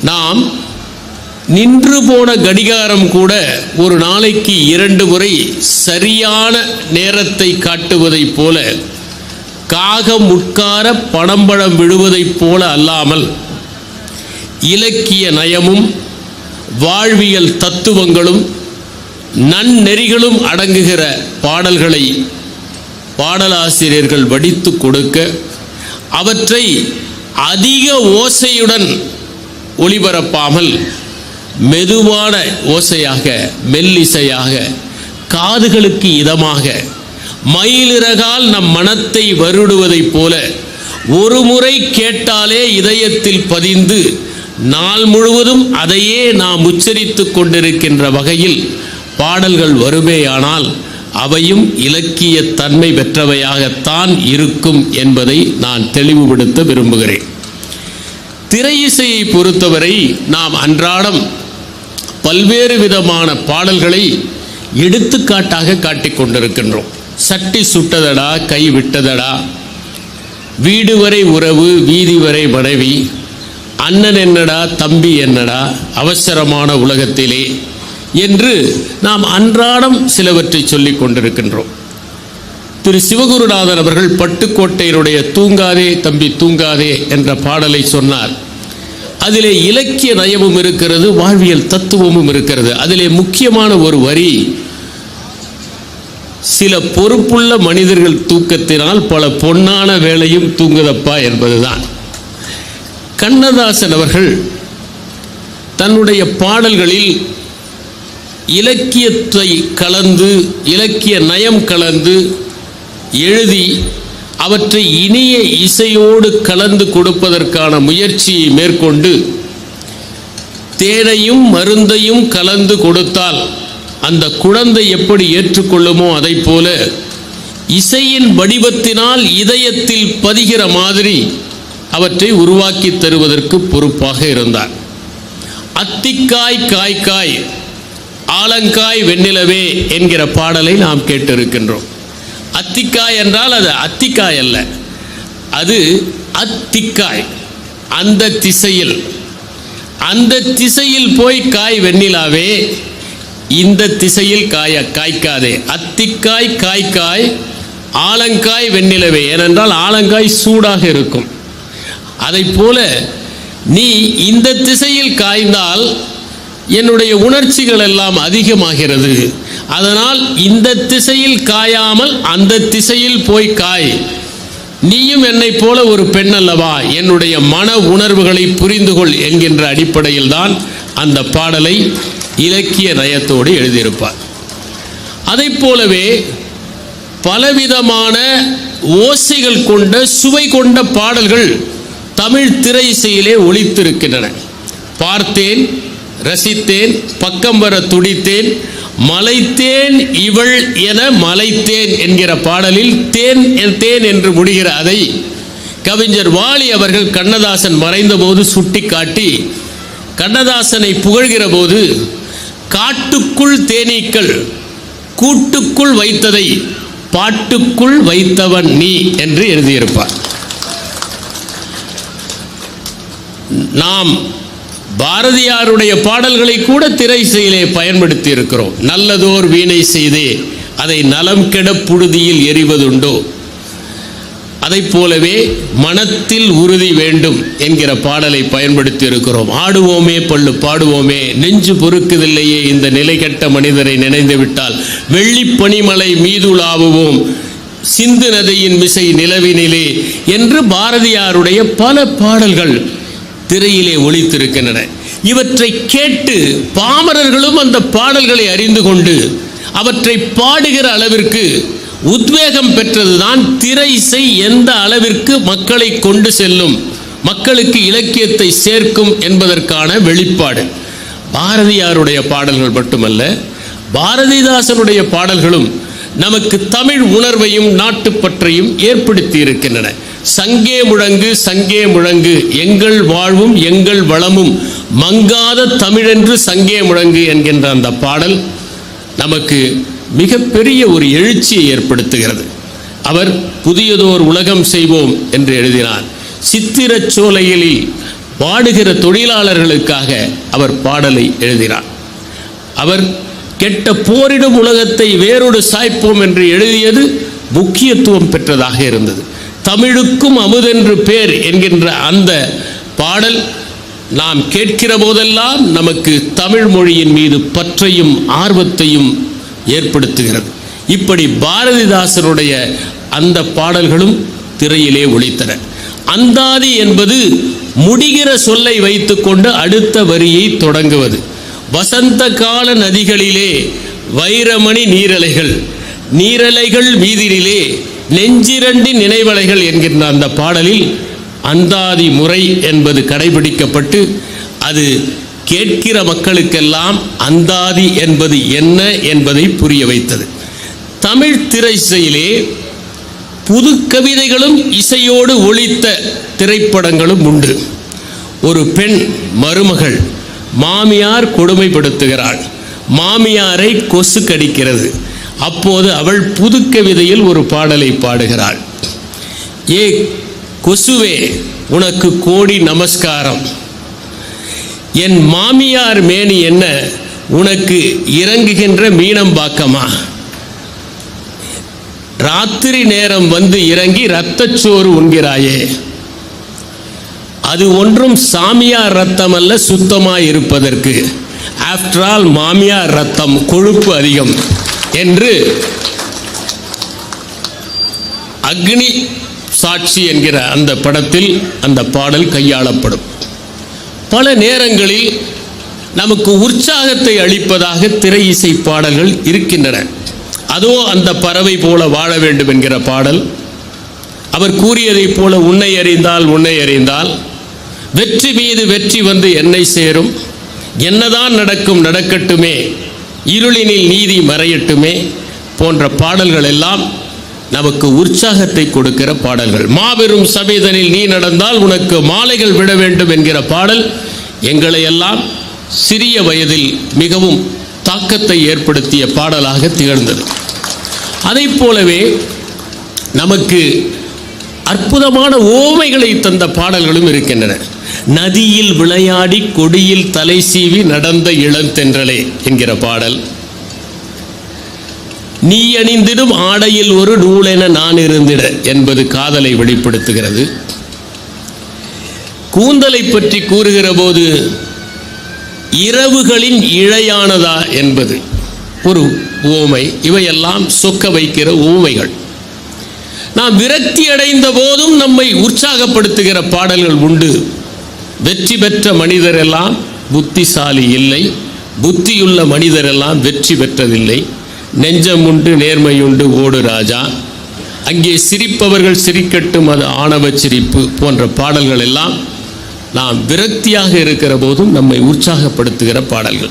நாம் நின்று போன கடிகாரம் கூட ஒரு நாளைக்கு இரண்டு முறை சரியான நேரத்தை காட்டுவதைப் போல காகம் உட்கார பணம்பழம் விழுவதைப் போல அல்லாமல் இலக்கிய நயமும் வாழ்வியல் தத்துவங்களும் நன்னெறிகளும் அடங்குகிற பாடல்களை பாடலாசிரியர்கள் வடித்து கொடுக்க அவற்றை அதிக ஓசையுடன் ஒளிபரப்பாமல் மெதுவான ஓசையாக மெல்லிசையாக காதுகளுக்கு இதமாக மயிலிறகால் நம் மனத்தை வருடுவதைப் போல ஒரு முறை கேட்டாலே இதயத்தில் பதிந்து நாள் முழுவதும் அதையே நாம் உச்சரித்து கொண்டிருக்கின்ற வகையில் பாடல்கள் வருமேயானால் அவையும் இலக்கிய தன்மை பெற்றவையாகத்தான் இருக்கும் என்பதை நான் தெளிவுபடுத்த விரும்புகிறேன். திரை இசையை பொறுத்தவரை நாம் அன்றாடம் பல்வேறு விதமான பாடல்களை எடுத்துக்காட்டாக காட்டிக் கொண்டிருக்கின்றோம். சட்டி சுட்டதடா கை விட்டதடா வீடு வரை உறவு வீதி வரை மனைவி அண்ணன் என்னடா தம்பி என்னடா அவசரமான உலகத்திலே என்று நாம் அன்றாடம் சிலவற்றை சொல்லிக் கொண்டிருக்கின்றோம். திரு சிவகுருநாதன் அவர்கள் பட்டுக்கோட்டையினுடைய தூங்காதே தம்பி தூங்காதே என்ற பாடலை சொன்னார். அதிலே இலக்கிய நயமும் இருக்கிறது வாழ்வியல் தத்துவமும் இருக்கிறது. அதிலே முக்கியமான ஒரு வரி சில பொறுப்புள்ள மனிதர்கள் தூக்கத்தினால் பல பொன்னான வேலையும் தூங்குதப்பா என்பதுதான். கண்ணதாசன் அவர்கள் தன்னுடைய பாடல்களில் இலக்கியத்தை கலந்து இலக்கிய நயம் கலந்து எழுதி அவற்றை இனிய இசையோடு கலந்து கொடுப்பதற்கான முயற்சியை மேற்கொண்டு தேனையும் மருந்தையும் கலந்து கொடுத்தால் அந்த குழந்தை எப்படி ஏற்றுக்கொள்ளுமோ அதைப் போல இசையின் வடிவத்தினால் இதயத்தில் பதிகிற மாதிரி அவற்றை உருவாக்கி தருவதற்கு பொறுப்பாக இருந்தார். அத்திக்காய் காய்க்காய் ஆலங்காய் வெண்ணிலவே என்கிற பாடலை நாம் கேட்டிருக்கின்றோம். அத்திக்காய் என்றால் அது அத்திக்காய் அல்ல. அது அத்திக்காய். அந்த திசையில். அந்த திசையில் போய் காய் வெண்ணிலாவே இந்த திசையில் காய காய்க்காதே. அத்திக்காய் காய்க்காய் ஆலங்காய் வெண்ணிலவே. ஏனென்றால் ஆலங்காய் சூடாக இருக்கும். அதைப் போல நீ இந்த திசையில் காய்ந்தால் என்னுடைய உணர்ச்சிகள் எல்லாம் அதிகமாகிறது. அதனால் இந்த திசையில் காயாமல் அந்த திசையில் போய் காய். நீயும் என்னைப் போல ஒரு பெண் அல்லவா என்னுடைய மன உணர்வுகளை புரிந்து கொள் என்கின்ற அடிப்படையில் தான் அந்த பாடலை இலக்கிய நயத்தோடு எழுதியிருப்பார். அதைப் போலவே பலவிதமான ஓசைகள் கொண்ட சுவை கொண்ட பாடல்கள் தமிழ் திரை இசையிலே ஒழித்திருக்கின்றன பார்த்தேன் ரசித்தேன் பக்கம் வர துடித்தேன் மலைத்தேன் இவள் என மலைத்தேன் என்கிற பாடலில் தேன் என் தேன் என்று முடிகிற அதை கவிஞர் வாலி அவர்கள் கண்ணதாசன் மறைந்தபோது சுட்டி காட்டி கண்ணதாசனை புகழ்கிற போது காட்டுக்குள் தேனீக்கள் கூட்டுக்குள் வைத்ததை பாட்டுக்குள் வைத்தவன் நீ என்று எழுதியிருப்பார். நாம் பாரதியாருடைய பாடல்களை கூட திரைசையிலே பயன்படுத்தி இருக்கிறோம் நல்லதோர் வீணை செய்தே அதை நலம் கெட புழுதியில் எறிவதுண்டோ? அதைப் போலவே மனத்தில் உறுதி வேண்டும் என்கிற பாடலை பயன்படுத்தி இருக்கிறோம் ஆடுவோமே பள்ளு பாடுவோமே நெஞ்சு பொறுக்குதில்லையே இந்த நிலை கெட்ட மனிதரை நினைந்து விட்டால் வெள்ளி பனிமலை மீதுலாவுவோம் சிந்து நதியின் மிசை நிலவினிலே என்று பாரதியாருடைய பல பாடல்கள் திரையிலே ஒழித்திருக்கின்றன இவற்றை கேட்டு பாமரர்களும் அந்த பாடல்களை அறிந்து கொண்டு அவற்றை பாடுகிற அளவிற்கு உத்வேகம் பெற்றதுதான் திரைசை எந்த அளவிற்கு மக்களை கொண்டு செல்லும் மக்களுக்கு இலக்கியத்தை சேர்க்கும் என்பதற்கான வெளிப்பாடு. பாரதியாருடைய பாடல்கள் மட்டுமல்ல பாரதிதாசனுடைய பாடல்களும் நமக்கு தமிழ் உணர்வையும் நாட்டுப்பற்றையும் ஏற்படுத்தி இருக்கின்றன சங்கே முழங்கு சங்கே முழங்கு. எங்கள் வாழ்வும் எங்கள் வளமும் மங்காத தமிழென்று சங்கே முழங்கு என்கின்ற அந்த பாடல் நமக்கு மிகப்பெரிய ஒரு எழுச்சியை ஏற்படுத்துகிறது. அவர் புதியதோர் உலகம் செய்வோம் என்று எழுதினார். சித்திரச் சோலையில் பாடுகிற தொழிலாளர்களுக்காக அவர் பாடலை எழுதினார். அவர் கெட்ட போரிடும் உலகத்தை வேரோடு சாய்ப்போம் என்று எழுதியது முக்கியத்துவம் பெற்றதாக இருந்தது. தமிழுக்கும் அமுதென்று பேர் என்கின்ற அந்த பாடல் நாம் கேட்கிற போதெல்லாம் நமக்கு தமிழ் மொழியின் மீது பற்றையும் ஆர்வத்தையும் ஏற்படுத்துகிறது. இப்படி பாரதிதாசனுடைய அந்த பாடல்களும் திரையிலே ஒழித்தன அந்தாதி என்பது முடிகிற சொல்லை வைத்துக்கொண்டு அடுத்த வரியை தொடங்குவது. வசந்த கால நதிகளிலே வைரமணி நீரலைகள் நீரலைகள் வீதியிலே நெஞ்சிரண்டி நினைவலைகள் என்கின்ற அந்த பாடலில் அந்தாதி முறை என்பது கடைபிடிக்கப்பட்டு அது கேட்கிற மக்களுக்கெல்லாம் அந்தாதி என்பது என்ன என்பதை புரிய வைத்தது. தமிழ் திரைசையிலே புது கவிதைகளும் இசையோடு ஒழித்த திரைப்படங்களும் உண்டு. ஒரு பெண் மருமகள் மாமியார் கொடுமைப்படுத்துகிறாள். மாமியாரை கொசு கடிக்கிறது. அப்போது அவள் புது கவிதையில் ஒரு பாடலை பாடுகிறாள். ஏ கொசுவே உனக்கு கோடி நமஸ்காரம். என் மாமியார் மேனி என்ன உனக்கு இறங்குகின்ற மீனம்பாக்கமா ராத்திரி நேரம் வந்து இறங்கி இரத்தச்சோறு உண்கிறாயே. அது ஒன்றும் சாமியார் ரத்தம் அல்ல சுத்தமாக இருப்பதற்கு ஆஃப்டர் ஆல் மாமியார் ரத்தம் கொழுப்பு அதிகம். என்று அக்னி சாட்சி என்கிற அந்த படத்தில் அந்த பாடல் கையாளப்படும். பல நேரங்களில் நமக்கு உற்சாகத்தை அளிப்பதாக திரை இசை பாடல்கள் இருக்கின்றன. அதோ அந்த பறவை போல வாழ வேண்டும் என்கிற பாடல். அவர் கூறியதைப் போல உன்னை அறிந்தால் உன்னை அறிந்தால் வெற்றி மீது வெற்றி வந்து என்னை சேரும். என்னதான் நடக்கும் நடக்கட்டுமே இருளினில் நீதி மறையட்டுமே போன்ற பாடல்கள் எல்லாம் நமக்கு உற்சாகத்தை கொடுக்கிற பாடல்கள். மாபெரும் சபேதனில் நீ நடந்தால் உனக்கு மாலைகள் விட வேண்டும் என்கிற பாடல் எங்களை எல்லாம் சிறிய வயதில் மிகவும் தாக்கத்தை ஏற்படுத்திய பாடலாக திகழ்ந்தது. அதைப் போலவே நமக்கு அற்புதமான ஓமைகளை தந்த பாடல்களும் இருக்கின்றன. நதியில் விளையாடி கொடியில் தலை சீவி நடந்த இளந்தென்றலே என்கிற பாடல். நீ அணிந்திடும் ஆடையில் ஒரு நூலென நான் இருந்திட என்பது காதலை வெளிப்படுத்துகிறது. கூந்தலை பற்றி கூறுகிற போது இரவுகளின் இழையானதா என்பது ஒரு ஊமை. இவையெல்லாம் சொக்க வைக்கிற ஊமைகள். நாம் விரக்தி அடைந்த போதும் நம்மை உற்சாகப்படுத்துகிற பாடல்கள் உண்டு. வெற்றி பெற்ற மனிதரெல்லாம் புத்திசாலி இல்லை. புத்தியுள்ள மனிதரெல்லாம் வெற்றி பெற்றதில்லை. நெஞ்சம் உண்டு நேர்மையுண்டு ஓடு ராஜா. அங்கே சிரிப்பவர்கள் சிரிக்கட்டும் அது ஆணவ சிரிப்பு போன்ற பாடல்கள் எல்லாம் நாம் விரக்தியாக இருக்கிற போதும் நம்மை உற்சாகப்படுத்துகிற பாடல்கள்.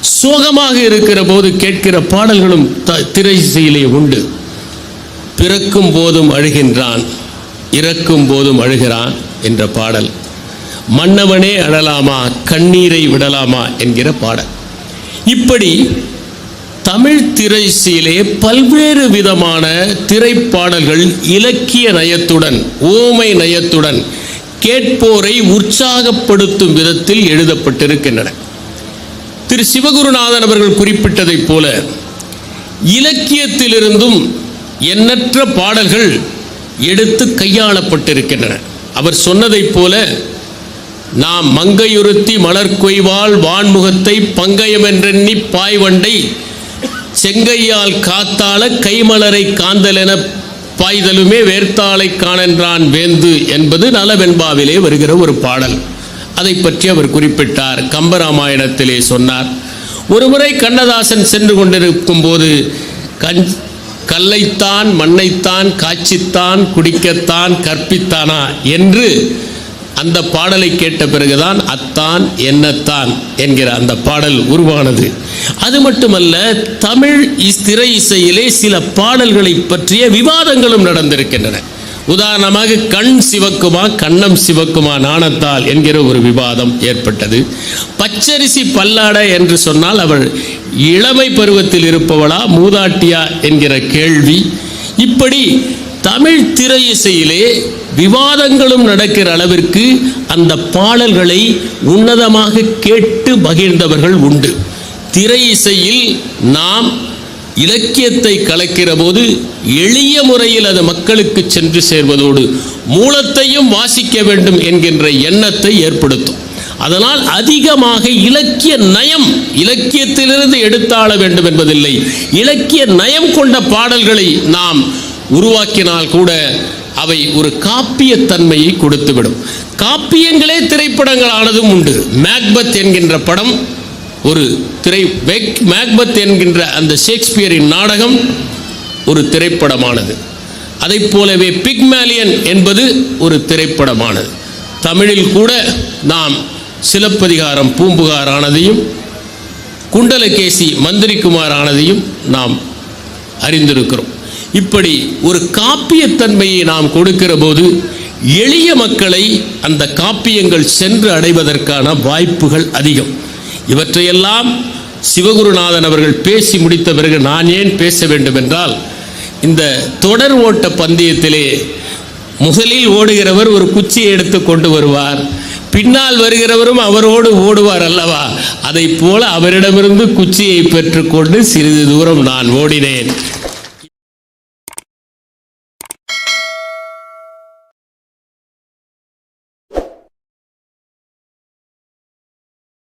சோகமாக இருக்கிற போது கேட்கிற பாடல்களும் த- திரைசையிலே உண்டு. பிறக்கும் போதும் அழுகின்றான் இறக்கும் போதும் அழுகிறான் என்ற பாடல். மன்னவனே அழலாமா கண்ணீரை விடலாமா என்கிற பாடல். இப்படி தமிழ் திரைசீலே பல்வேறு விதமான திரைப்பாடல்கள் இலக்கிய நயத்துடன் ஓமை நயத்துடன் கேட்போரை உற்சாகப்படுத்தும் விதத்தில் எழுதப்பட்டிருக்கின்றன. திரு சிவகுருநாதன் அவர்கள் குறிப்பிட்டதைப் போல இலக்கியத்திலிருந்தும் எண்ணற்ற பாடல்கள் எடுத்து கையாளப்பட்டிருக்கின்றன. அவர் சொன்னதைப் போல நாம் மங்கையுறுத்தி மலர் கொய்வாள் வான்முகத்தை பங்கயமென்றெண்ணி பாய்வண்டை செங்கையால் காத்தாள கைமலரை காந்தலென பாய்தலுமே வேர்த்தாளை காணென்றான் வேந்து என்பது நலவெண்பாவிலே வருகிற ஒரு பாடல். அதை பற்றி அவர் குறிப்பிட்டார். கம்பராமாயணத்திலே சொன்னார். ஒருமுறை கண்ணதாசன் சென்று கொண்டிருக்கும் போது கண் கல்லைத்தான் மண்ணைத்தான் காய்ச்சித்தான் குடிக்கத்தான் கற்பித்தானா என்று அந்த பாடலை கேட்ட பிறகுதான் அத்தான் என்னத்தான் என்கிற அந்த பாடல் உருவானது. அது மட்டுமல்ல தமிழ் திரை இசையிலே சில பாடல்களை பற்றிய விவாதங்களும் நடந்திருக்கின்றன. உதாரணமாக கண் சிவக்குமா கண்ணம் சிவக்குமா நாணத்தால் என்கிற ஒரு விவாதம் ஏற்பட்டது. பச்சரிசி பல்லாட என்று சொன்னால் அவள் இளமை பருவத்தில் இருப்பவளா மூதாட்டியா என்கிற கேள்வி. இப்படி தமிழ் திரை இசையிலே விவாதங்களும் நடக்கிற அளவிற்கு அந்த பாடல்களை உன்னதமாக கேட்டு மகிழ்ந்தவர்கள் உண்டு. திரை இசையில் நாம் இலக்கியத்தை கலக்கிற போது எளிய முறையில் அது மக்களுக்கு சென்று சேர்வதோடு மூலத்தையும் வாசிக்க வேண்டும் என்கின்ற எண்ணத்தை ஏற்படுத்தும். அதனால் அதிகமாக இலக்கிய நயம் இலக்கியத்திலிருந்து எடுத்தாள வேண்டும் என்பதில்லை. இலக்கிய நயம் கொண்ட பாடல்களை நாம் உருவாக்கினால் கூட அவை ஒரு காப்பிய தன்மையை கொடுத்துவிடும். காப்பியங்களே திரைப்படங்களானதும் உண்டு. மேக்பத் என்கின்ற படம் ஒரு திரை மேக்பத் என்கின்ற அந்த ஷேக்ஸ்பியரின் நாடகம் ஒரு திரைப்படமானது. அதைப் போலவே பிக்மேலியன் என்பது ஒரு திரைப்படமானது. தமிழில் கூட நாம் சிலப்பதிகாரம் பூம்புகார் ஆனதையும் குண்டலகேசி மந்திரிக்குமார் ஆனதையும் நாம் அறிந்திருக்கிறோம். இப்படி ஒரு காப்பியத்தன்மையை நாம் கொடுக்கிற போது எளிய மக்களை அந்த காப்பியங்கள் சென்று அடைவதற்கான வாய்ப்புகள் அதிகம். இவற்றையெல்லாம் சிவகுருநாதன் அவர்கள் பேசி முடித்த பிறகு நான் ஏன் பேச வேண்டும் என்றால் இந்த தொடர் ஓட்ட பந்தயத்திலே முதலில் ஓடுகிறவர் ஒரு குச்சியை எடுத்து கொண்டு வருவார். பின்னால் வருகிறவரும் அவரோடு ஓடுவார் அல்லவா? அதைப் போல அவரிடமிருந்து குச்சியை பெற்றுக்கொண்டு சிறிது தூரம் நான் ஓடினேன்.